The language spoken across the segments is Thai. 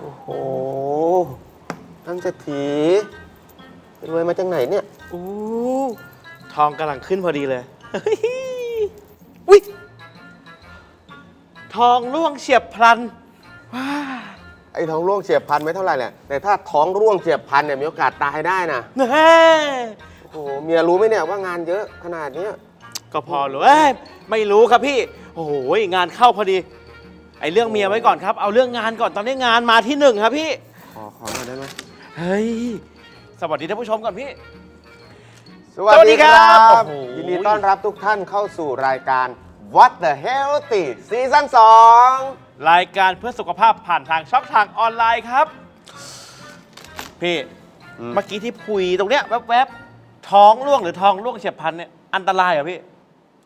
โอ้โห ท่านเศรษฐีรวยมาจากไหนเนี่ย อู้ทองกำลังขึ้นพอดีเลยเฮ้ยอุ้ยทองร่วงเฉียบพลันว้าไอ้ท้องร่วงเฉียบพลันไม่เท่าไหร่แหละแต่ถ้าท้องร่วงเฉียบพลันเนี่ยมีโอกาสตายได้นะแน่โอ้โหเมียรู้ไหมเนี่ยว่างานเยอะขนาดเนี้ยก็พอรู้เอ้ยไม่รู้ครับพี่ โอ้โหงานเข้าพอดี ไอ้เรื่องเมียไว้ก่อนครับ เอาเรื่องงานก่อนตอนนี้งานมาที่หนึ่งครับพี่ ขอขอหน่อยได้ไหมเฮ้ย สวัสดีท่านผู้ชมก่อนพี่ สวัสดีครับโอ้โห ยินดีต้อนรับทุกท่านเข้าสู่รายการ What the Healthy ซีซั่น2รายการเพื่อสุขภาพผ่านทางช่องทางออนไลน์ครับ พี่อืมเมื่อกี้ที่พุยตรงเนี้ยแวบๆท้องร่วงหรือท้องร่วงเฉียบพลันเนี่ยอันตรายเหรอพี่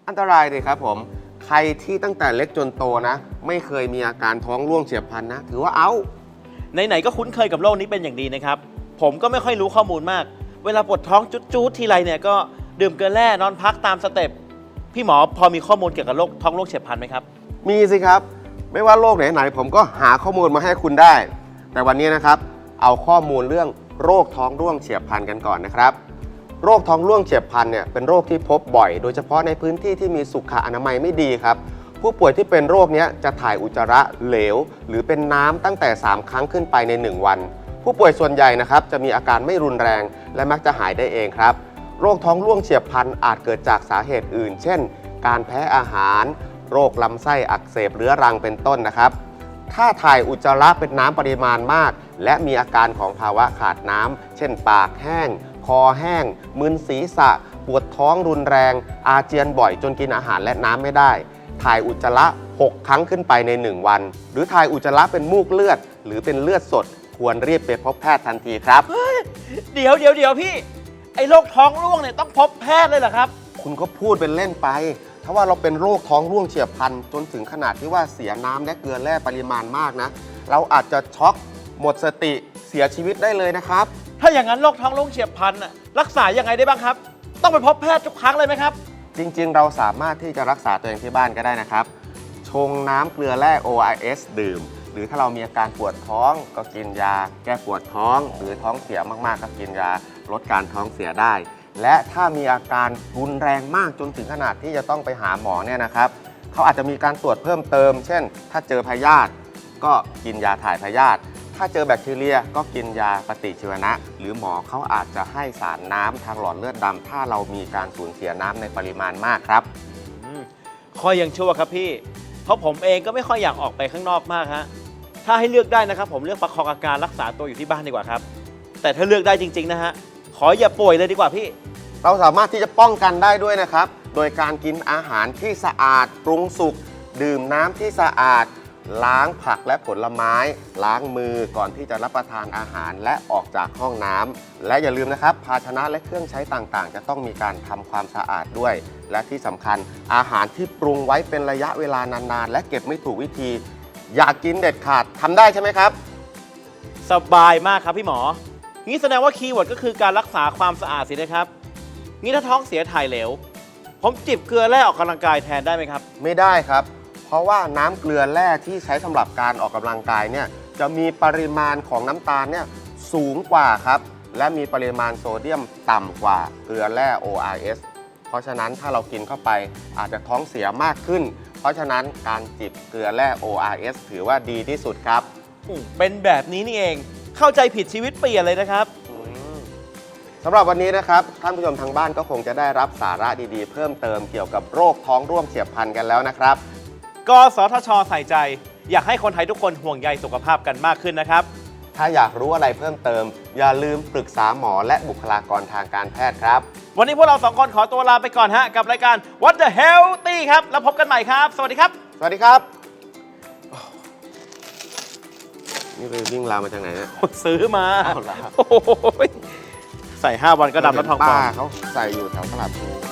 อันตรายเลยครับผมใค รที่ตั้งแต่เล็กจนโตนะ ไม่เคยมีอาการท้องร่วงเฉียบพลันนะ ถือว่าเอาไหนๆก็คุ้นเคยกับโรคนี้เป็นอย่างดีนะครับ ผมก็ไม่ค่อยรู้ข้อมูลมาก เวลาปวดท้องจุดๆทีไรเนี่ยก็ดื่มเกลือแร่นอนพักตามสเต็ปพี่หมอพอมีข้อมูลเกี่ยวกับโรคท้องร่วงเฉียบพลันไหมครับ มีสิครับ ไม่ว่าโรคไหนๆผมก็หาข้อมูลมาให้คุณได้ แต่วันนี้นะครับ เอาข้อมูลเรื่องโรคท้องร่วงเฉียบพลันกันก่อนนะครับ โรคท้องร่วงเฉียบพลันเนี่ยเป็นโรคที่พบบ่อย โดยเฉพาะในพื้นที่ที่มีสุขอนามัยไม่ดีครับ ผู้ป่วยที่เป็นโรคนี้จะถ่ายอุจจาระเหลว หรือเป็นน้ำตั้งแต่ 3 ครั้งขึ้นไปใน 1 วัน ผู้ป่วยส่วนใหญ่นะครับจะมีอาการไม่รุนแรง และมักจะหายได้เองครับ โรคท้องร่วงเฉียบพลันอาจเกิดจากสาเหตุอื่น เช่น การแพ้อาหาร โรคลำไส้อักเสบเรื้อรังเป็นต้นนะครับถ้าถ่ายอุจจาระเป็นน้ำปริมาณมาก และมีอาการของภาวะขาดน้ำเช่นปากแห้ง คอแห้ง มึนศีรษะ ปวดท้องรุนแรง อาเจียนบ่อยจนกินอาหารและน้ำไม่ได้ ถ่ายอุจจาระ 6 ครั้งขึ้นไปใน 1 วัน หรือถ่ายอุจจาระเป็นมูกเลือด หรือเป็นเลือดสด ควรรีบไปพบแพทย์ทันทีครับ เดี๋ยวเดี๋ยวเดี๋ยวพี่ ไอ้โรคท้องร่วงเนี่ยต้องพบแพทย์เลยเหรอครับ คุณก็พูดเป็นเล่นไป ถ้าว่าเราเป็นโรคท้องร่วงเฉียบพลัน จนถึงขนาดที่ว่าเสียน้ำและเกลือแร่ปริมาณมากนะ เราอาจจะช็อกหมดสติเสียชีวิตได้เลยนะครับ ถ้าอย่างนั้นโรคท้องร่วงเฉียบพลันน่ะรักษายังไงได้บ้างครับ ต้องไปพบแพทย์ทุกครั้งเลยไหมครับ จริงๆ เราสามารถที่จะรักษาตัวเองที่บ้านก็ได้นะครับ ชงน้ำเกลือแร่ ORS ดื่ม หรือถ้าเรามีอาการปวดท้องก็กินยา แก้ปวดท้อง หรือท้องเสียมากๆ ก็กินยาลดการท้องเสียได้ และถ้ามีอาการรุนแรงมากจนถึงขนาดที่จะต้องไปหาหมอเนี่ยนะครับเขาอาจจะมีการตรวจเพิ่มเติม เช่น ถ้าเจอพยาธิก็กินยาถ่ายพยาธิ ถ้าเจอแบคทีเรียก็กินยาปฏิชีวนะ หรือหมอเขาอาจจะให้สารน้ำทางหลอดเลือดดำถ้าเรามีการสูญเสียน้ำในปริมาณมากครับ อืมข้อยังชั่วครับพี่ เพราะผมเองก็ไม่ค่อยอยากออกไปข้างนอกมากฮะ ถ้าให้เลือกได้นะครับ ผมเลือกประคองอาการรักษาตัวอยู่ที่บ้านดีกว่าครับ แต่ถ้าเลือกได้จริง ๆ นะฮะ ขออย่าป่วยเลยดีกว่าพี่ เราสามารถที่จะป้องกันได้ด้วยนะครับ โดยการกินอาหารที่สะอาดปรุงสุก ดื่มน้ำที่สะอาด ล้างผักและผลไม้ ล้างมือก่อนที่จะรับประทานอาหารและออกจากห้องน้ำและอย่าลืมนะครับ ภาชนะและเครื่องใช้ต่างๆ จะต้องมีการทำความสะอาดด้วย และที่สำคัญอาหารที่ปรุงไว้เป็นระยะเวลานานๆ และเก็บไม่ถูกวิธี อยากกินเด็ดขาดทำได้ใช่ไหมครับ สบายมากครับพี่หมอ งี้แสดงว่าคีย์เวิร์ดก็คือการรักษาความสะอาดสินะครับ งี้ถ้าท้องเสียถ่ายเหลว ผมจิบเกลือแร่ออกกำลังกายแทนได้ไหมครับ ไม่ได้ครับเพ ราะว่าน้ำเกลือแร่ที่ใช้สำหรับการออกกำลังกายเนี่ยจะมีปริมาณของน้ำตาลเนี่ยสูงกว่าครับ และมีปริมาณโซเดียมต่ำกว่าเกลือแร่ ORS เพราะฉะนั้นถ้าเรากินเข้าไปอาจจะท้องเสียมากขึ้น เพราะฉะนั้นการจิบเกลือแร่ ORS ถือว่าดีที่สุดครับอืมเป็นแบบนี้นี่เองเข้าใจผิดชีวิตเปลี่ยนเลยนะครับสำหรับวันนี้นะครับท่านผู้ชมทางบ้านก็คงจะได้รับสาระดีๆ เพิ่มเติมเกี่ยวกับโรคท้องร่วงเฉียบพลันกันแล้วนะครับ กสทช ใส่ใจ อยากให้คนไทยทุกคนห่วงใยสุขภาพกันมากขึ้นนะครับ ถ้าอยากรู้อะไรเพิ่มเติม อย่าลืมปรึกษาหมอและบุคลากรทางการแพทย์ครับ วันนี้พวกเราสองคนขอตัวลาไปก่อนฮะ กับรายการ What the Healthy ครับ แล้วพบกันใหม่ครับ สวัสดีครับ สวัสดีครับ นี่ไปวิ่งราวมาจากไหนเนี่ยซื้อมาเอาล่ะ โอ้โหใส่ 5 วันก็ดำแล้วทองปลอป้ามเขาใส่อยู่แถวตลาดภู